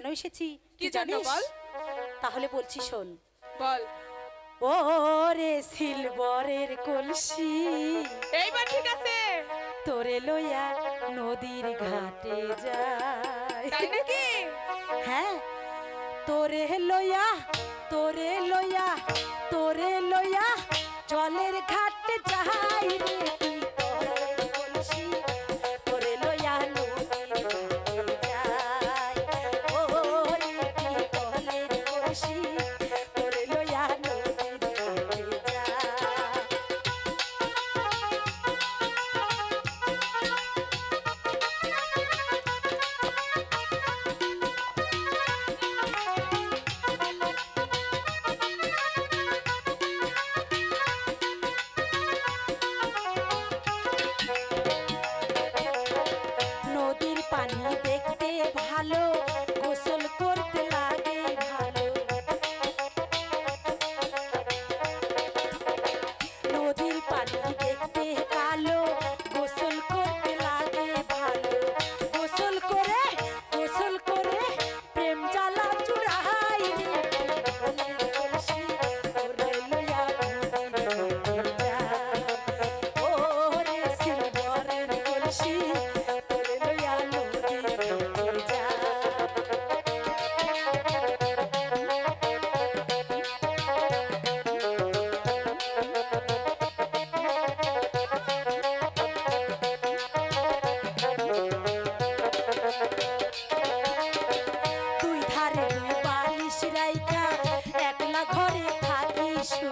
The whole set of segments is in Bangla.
কেন এসেছি? কি জানিস? বল? তাহলে বলছি শোন। বল। ও রে সিলবরের কলসি। এইবার ঠিক আছে। তোরে লইয়া নদীর ঘাটে যায় তাই নাকি? হ্যাঁ তোরে লইয়া তোরে লইয়া তোরে লইয়া জলের ঘাটে যাই। দেখতে ভালো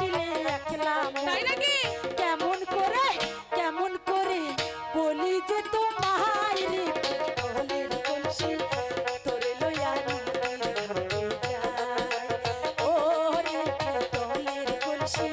ছিলে একলা তাই নাকি? কেমন করে কেমন করে বলি যে তোমার কলের ও রে কলসি